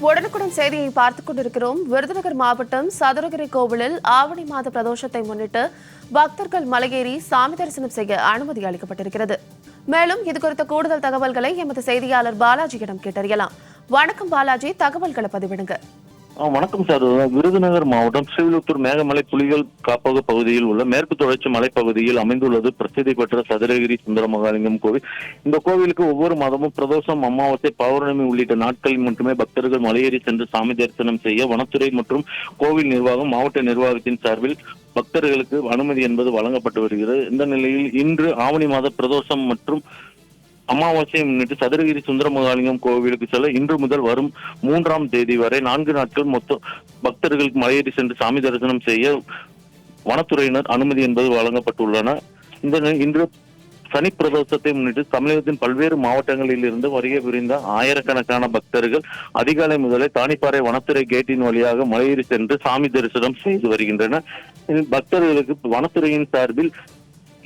உடனுக்குடன் செய்தியை பார்த்துக் கொண்டிருக்கிறோம். விருதுநகர் மாவட்டம் சதுரகிரி கோவிலில் ஆவணி மாத பிரதோஷத்தை முன்னிட்டு பக்தர்கள் மலையேறி சாமி தரிசனம் செய்ய அனுமதி அளிக்கப்பட்டிருக்கிறது. மேலும் இது குறித்த கூடுதல் தகவல்களை எமது செய்தியாளர் பாலாஜியிடம் கேட்டறியலாம். வணக்கம் பாலாஜி தகவல்களை பதிவிடுங்க. வணக்கம் சார். விருதுநகர் மாவட்டம் ஸ்ரீவில்லிபுத்தூர் மேகமலை புலிகள் காப்பக பகுதியில் உள்ள மேற்கு தொடர்ச்சி மலைப்பகுதியில் அமைந்துள்ளது. பிரசித்தி பெற்ற சதுரகிரி சுந்தர மகாலிங்கம் கோவில். இந்த கோவிலுக்கு ஒவ்வொரு மாதமும் பிரதோஷம் அமாவாசை பௌர்ணமி உள்ளிட்ட நாட்களில் மட்டுமே பக்தர்கள் மலையேறி சென்று சாமி தரிசனம் செய்ய வனத்துறை மற்றும் கோவில் நிர்வாகம் மாவட்ட நிர்வாகத்தின் சார்பில் பக்தர்களுக்கு அனுமதி என்பது வழங்கப்பட்டு வருகிறது. இந்த நிலையில் இன்று ஆவணி மாத பிரதோஷம் மற்றும் அமாவாசையை முன்னிட்டு சதுரகிரி சுந்தரமகாலிங்கம் கோவிலுக்கு செல்ல இன்று முதல் வரும் மூன்றாம் தேதி வரை நான்கு நாட்கள் மொத்த பக்தர்களுக்கு மலையேறி சென்று சாமி தரிசனம் செய்ய வனத்துறையினர் அனுமதி என்பது வழங்கப்பட்டுள்ளன. இந்த இன்று சனி பிரதோஷத்தை முன்னிட்டு தமிழகத்தின் பல்வேறு மாவட்டங்களில் இருந்து வருகை புரிந்த ஆயிரக்கணக்கான பக்தர்கள் அதிகாலை முதலே தானிப்பாறை வனத்துறை கேட்டின் வழியாக மலையேறி சென்று சாமி தரிசனம் செய்து வருகின்றனர். பக்தர்களுக்கு வனத்துறையின் சார்பில்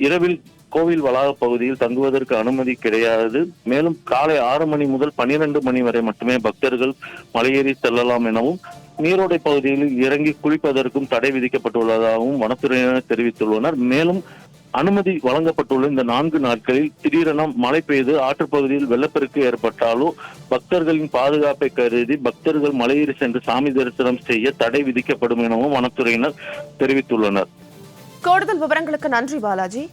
இரவில் கோவில் வளாக பகுதியில் தங்குவதற்கு அனுமதி கிடையாது. மேலும் காலை ஆறு மணி முதல் பனிரெண்டு மணி வரை மட்டுமே பக்தர்கள் மலையேறி செல்லலாம் எனவும் நீரோடை பகுதியில் இறங்கி குளிப்பதற்கும் தடை விதிக்கப்பட்டுள்ளதாகவும் வனத்துறையினர் தெரிவித்துள்ளனர். மேலும் அனுமதி வழங்கப்பட்டுள்ள இந்த நான்கு நாட்களில் திடீரென மழை பெய்து ஆற்றுப்பகுதியில் வெள்ளப்பெருக்கு ஏற்பட்டாலோ பக்தர்களின் பாதுகாப்பை கருதி பக்தர்கள் மலையேறி சென்று சாமி தரிசனம் செய்ய தடை விதிக்கப்படும் எனவும் வனத்துறையினர் தெரிவித்துள்ளனர். கூடுதல் விவரங்களுக்கு நன்றி பாலாஜி.